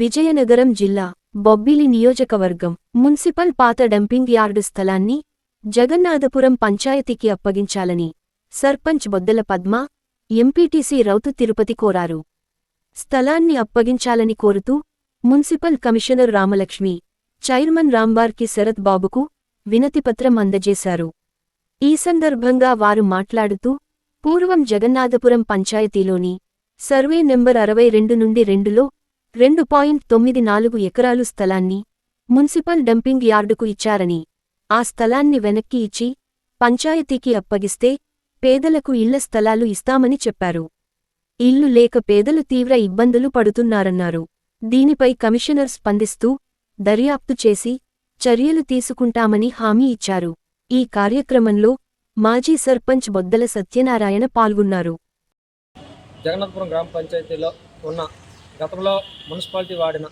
విజయనగరం జిల్లా బొబ్బిలి నియోజకవర్గం మున్సిపల్ పాత డంపింగ్ యార్డు స్థలాన్ని జగన్నాథపురం పంచాయతీకి అప్పగించాలని సర్పంచ్ బొద్దల పద్మ ఎంపీటీసీ రౌతు తిరుపతి కోరారు. స్థలాన్ని అప్పగించాలని కోరుతూ municipal commissioner Ramalakshmi chairman Rambarki Sarath బాబుకు వినతిపత్రం అందజేశారు. ఈ సందర్భంగా వారు మాట్లాడుతూ పూర్వం జగన్నాథపురం పంచాయతీలోని సర్వే నెంబర్ అరవై రెండు నుండి రెండులో రెండు పాయింట్ తొమ్మిది నాలుగు ఎకరాలు స్థలాన్ని మున్సిపల్ డంపింగ్ యార్డుకు ఇచ్చారని ఆ స్థలాన్ని వెనక్కి ఇచ్చి పంచాయతీకి అప్పగిస్తే పేదలకు ఇళ్ళ స్థలాలు ఇస్తామని చెప్పారు. ఇల్లు లేక పేదలు తీవ్ర ఇబ్బందులు పడుతున్నారన్నారు. దీనిపై కమిషనర్ స్పందిస్తూ దర్యాప్తు చేసి చర్యలు తీసుకుంటామని హామీ ఇచ్చారు. ఈ కార్యక్రమంలో మాజీ సర్పంచ్ బొద్దల సత్యనారాయణ పాల్గొన్నారు. జగన్నాథపురం గ్రామ పంచాయతీలో ఉన్న గతంలో మున్సిపాలిటీ వాడిన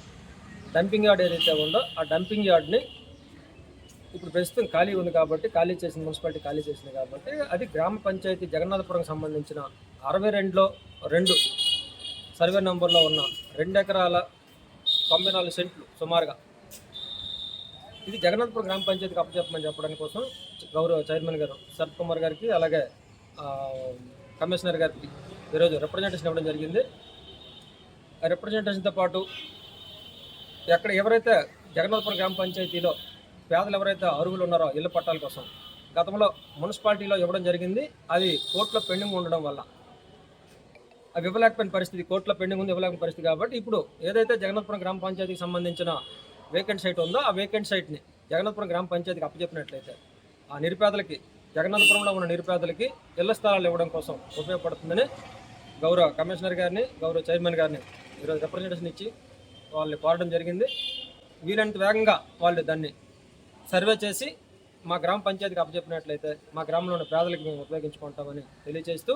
డంపింగ్ యార్డ్ ఏదైతే ఉందో ఆ డంపింగ్ యార్డ్ని ఇప్పుడు ప్రస్తుతం ఖాళీ ఉంది కాబట్టి ఖాళీ చేసిన మున్సిపాలిటీ ఖాళీ చేసింది కాబట్టి అది గ్రామ పంచాయతీ జగన్నాథపురం సంబంధించిన అరవై రెండులో రెండు సర్వే నెంబర్లో ఉన్న రెండు ఎకరాల తొంభై నాలుగు సెంట్లు సుమారుగా. ఇది జగన్నాథపురం గ్రామ పంచాయతీకి అప్పచెప్పమని చెప్పడానికి కోసం గౌరవ చైర్మన్ గారు శరత్ కుమార్ గారికి అలాగే కమిషనర్ గారికి ఈరోజు రిప్రజెంటేషన్ ఇవ్వడం జరిగింది. రిప్రజెంటేషన్తో పాటు ఎక్కడ ఎవరైతే జగన్నాథపురం గ్రామ పంచాయతీలో పేదలు ఎవరైతే అరుగులు ఉన్నారో ఇళ్ళ పట్టాల కోసం గతంలో మున్సిపాలిటీలో ఇవ్వడం జరిగింది. అది కోర్టులో పెండింగ్ ఉండడం వల్ల. అవి ఇవ్వలేకపోయిన పరిస్థితి కోర్టులో పెండింగ్ ఉంది ఇవ్వలేకపోయిన పరిస్థితి కాబట్టి ఇప్పుడు ఏదైతే జగన్నాథపురం గ్రామ పంచాయతీకి సంబంధించిన వేకెంట్ సైట్ ఉందో ఆ వేకెంట్ సైట్ని జగన్నాథపురం గ్రామ పంచాయతీకి అప్పచెప్పినట్లయితే ఆ నిరుపేదలకి జగన్నాథపురంలో ఉన్న నిరుపేదలకి ఇళ్ళ స్థలాలు ఇవ్వడం కోసం ఉపయోగపడుతుందని గౌరవ కమిషనర్ గారిని గౌరవ చైర్మన్ గారిని ఈరోజు రిప్రజెంటేషన్ ఇచ్చి వాళ్ళని కోరడం జరిగింది. వీలంత వేగంగా వాళ్ళు దాన్ని సర్వే చేసి మా గ్రామ పంచాయతీకి అప్పచెప్పినట్లయితే మా గ్రామంలో ఉన్న పేదలకు మేము ఉపయోగించుకుంటామని తెలియజేస్తూ